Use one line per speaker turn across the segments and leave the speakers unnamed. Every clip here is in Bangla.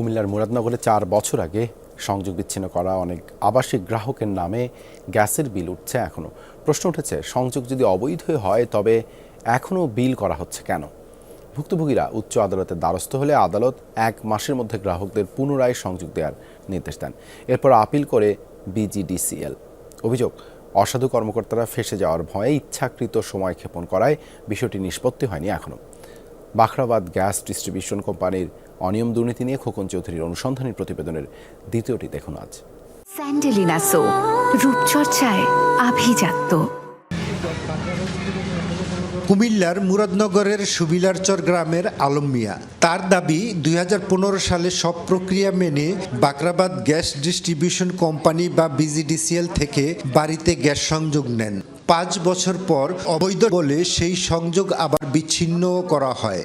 কুমিল্লার মুরাদনগরে চার বছর আগে সংযোগ বিচ্ছিন্ন করা অনেক আবাসিক গ্রাহকের নামে গ্যাসের বিল উঠছে এখনও প্রশ্ন উঠেছে, সংযোগ যদি অবৈধ হয় তবে এখনও বিল করা হচ্ছে কেন? ভুক্তভোগীরা উচ্চ আদালতের দ্বারস্থ হলে আদালত এক মাসের মধ্যে গ্রাহকদের পুনরায় সংযোগ দেওয়ার নির্দেশ দেন। এরপর আপিল করে বিজিডিসিএল। অভিযোগ, অসাধু কর্মকর্তারা ফেসে যাওয়ার ভয়ে ইচ্ছাকৃত সময় ক্ষেপণ করায় বিষয়টি নিষ্পত্তি হয়নি এখনও বাখরাবাদ গ্যাস ডিস্ট্রিবিউশন কোম্পানির অনিয়ম দুর্নীতি নিয়ে খোকন চৌধুরীর অনুসন্ধানী প্রতিবেদনের দ্বিতীয়টি দেখুন আজ।
স্যান্ডেলিনা সো রূপচর্চায় আভিজাত্য।
কুমিল্লার মুরাদনগরের সুবিলারচর গ্রামের আলম মিয়া। তার দাবি দুই হাজার পনেরো সালে সব প্রক্রিয়া মেনে বাকরাবাদ গ্যাস ডিস্ট্রিবিউশন কোম্পানি বা বিজিডিসিএল থেকে বাড়িতে গ্যাস সংযোগ নেন। পাঁচ বছর পর অবৈধ বলে সেই সংযোগ আবার বিচ্ছিন্ন করা হয়।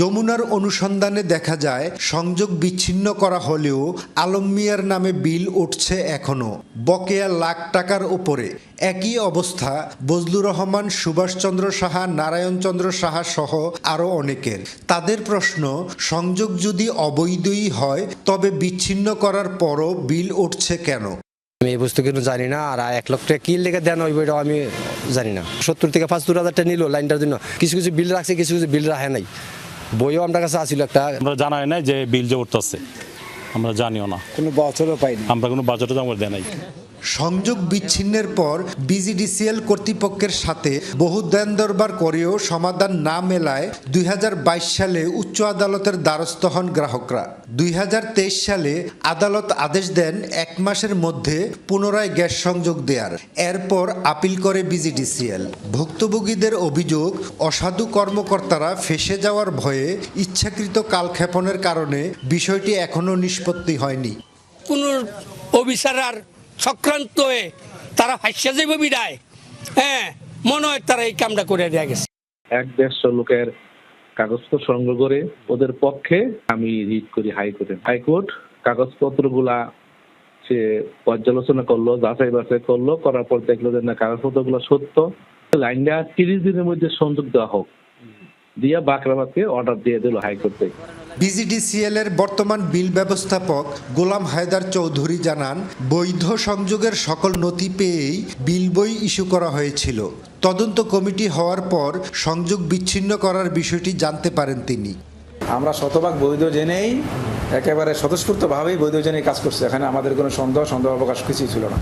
যমুনার অনুসন্ধানে দেখা যায়, সংযোগ বিচ্ছিন্ন করা হলেও আলম মিয়ার নামে বিল উঠছে এখনও বকেয়া লাখ টাকার ওপরে একই অবস্থা বজলুর রহমান, সুভাষচন্দ্র সাহা, নারায়ণচন্দ্র সাহা সহ আরও অনেকের। তাদের প্রশ্ন, সংযোগ যদি অবৈধই হয়, তবে বিচ্ছিন্ন করার পরও বিল উঠছে কেন?
আমি এই বস্তু কিন্তু জানি না, আর এক লক্ষ টাকা কি লেগে দেন ওই বইটা আমি জানি না। সত্তর থেকে পাঁচত্তর হাজার টাকা নিল লাইনটার জন্য। কিছু কিছু বিল রাখছে, কিছু কিছু বিল রাখে নাই। বইও আমার কাছে আসিল একটা।
আমরা জানাই না যে বিল যে উঠতেছে। আমরা জানিও না।
কোনো বছরও পাইনি।
আমরা কোনো বাজেটও আমরা দেয় নাই।
সংযোগ বিচ্ছিন্নের পর বিজিডিসিএল কর্তৃপক্ষের সাথে বহু দেন দরবার করেও সমাধান না মেলায় দুই হাজার বাইশ সালে উচ্চ আদালতের দ্বারস্থ হন গ্রাহকরা। দুই হাজার তেইশ সালে আদালত আদেশ দেন এক মাসের মধ্যে পুনরায় গ্যাস সংযোগ দেওয়ার এরপর আপিল করে বিজিডিসিএল। ভুক্তভোগীদের অভিযোগ, অসাধু কর্মকর্তারা ফেসে যাওয়ার ভয়ে ইচ্ছাকৃত কালক্ষেপণের কারণে বিষয়টি এখনও নিষ্পত্তি হয়নি।
কোন অফিসার সক্রান্ত হয়ে তারা যাইব বিদায়। হ্যাঁ মনে হয় তারা এই কামটা করে দেয়া গেছে।
এক দেড়শো লোকের কাগজপত্র সংগ্রহ করে ওদের পক্ষে আমি রিট করি হাইকোর্টে। হাইকোর্ট কাগজপত্রগুলা সে পর্যালোচনা করল, যাচাই বাছাই করল, করার পর দেখল যে না, কাগজপত্রগুলো সত্য। লাইনটা তিরিশ দিনের মধ্যে সংযোগ দেওয়া হোক। দিয়া বাকরাবাদকে অর্ডার দিয়ে দিল হাইকোর্ট। থেকে
বিজিডিসিএল এর বর্তমান বিল ব্যবস্থাপক গোলাম হায়দার চৌধুরী জানান বৈধ সংযোগের সকল নথি পেয়েই বিল বই ইস্যু করা হয়েছিল। তদন্ত কমিটি হওয়ার পর সংযোগ বিচ্ছিন্ন করার বিষয়টি জানতে পারেন তিনি।
আমরা শতভাগ বৈধ জেনেই একেবারে স্বতঃস্ফূর্তভাবেই বৈধ জেনেই কাজ করছে। এখানে আমাদের কোনো সন্দেহ সন্দেহ অবকাশ কিছুই ছিল না।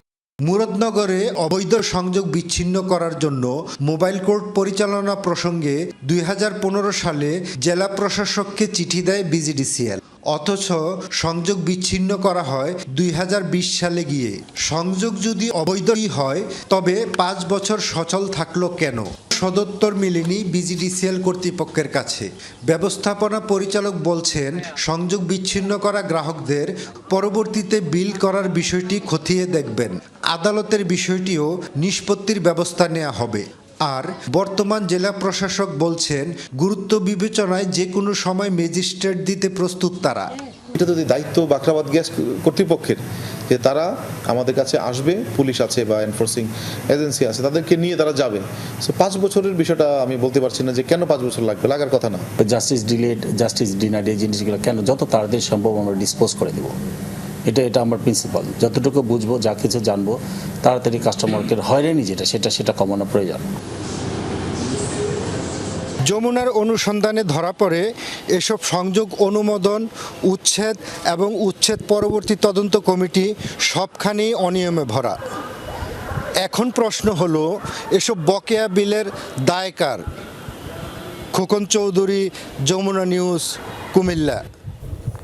মুরাদনগরে অবৈধ সংযোগ বিচ্ছিন্ন করার জন্য মোবাইল কোর্ট পরিচালনা প্রসঙ্গে দুই হাজার পনেরো সালে জেলা প্রশাসককে চিঠি দেয় বিজিডিসিএল। অথচ সংযোগ বিচ্ছিন্ন করা হয় দুই হাজার বিশ সালে গিয়ে। সংযোগ যদি অবৈধই হয়, তবে পাঁচ বছর সচল থাকল কেন? সদুত্তর মিলেনি বিজিডিসিএল কর্তৃপক্ষের কাছে। ব্যবস্থাপনা পরিচালক বলছেন, সংযোগ বিচ্ছিন্ন করা গ্রাহকদের পরবর্তীতে বিল করার বিষয়টি খতিয়ে দেখবেন। আদালতের বিষয়টিও নিষ্পত্তির ব্যবস্থা নেওয়া হবে। আর বর্তমান জেলা প্রশাসক বলছেন গুরুত্ব বিবেচনায় যে কোনো সময় ম্যাজিস্ট্রেট দিতে প্রস্তুত তারা।
এটা যদি দায়িত্ব বাখরাবাদ গ্যাস কর্তৃপক্ষের যে তারা আমাদের কাছে আসবে পুলিশ আছে বা এনফোর্সিং এজেন্সি আছে তাদেরকে নিয়ে তারা যাবে। সো পাঁচ বছরের বিষয়টা আমি বলতে পারছি না যে কেন পাঁচ বছর লাগবে লাগার কথা না।
জাস্টিস ডিলেড জাস্টিস ডিনার এই জিনিসগুলো কেন? যত তাড়াতাড়ি সম্ভব আমরা ডিসপোজ করে দেবো। এটা এটা আমার প্রিন্সিপাল যতটুকু বুঝব, যা কিছু জানব, তাড়াতাড়ি কাস্টমারকে হয়রানি যেটা, সেটা সেটা কমানো প্রয়োজন।
যমুনার অনুসন্ধানে ধরা পড়ে, এসব সংযোগ, অনুমোদন, উচ্ছেদ এবং উচ্ছেদ পরবর্তী তদন্ত কমিটি সবখানেই অনিয়মে ভরা। এখন প্রশ্ন হলো, এসব বকেয়া বিলের দায়কার? খোকন চৌধুরী, যমুনা নিউজ, কুমিল্লা।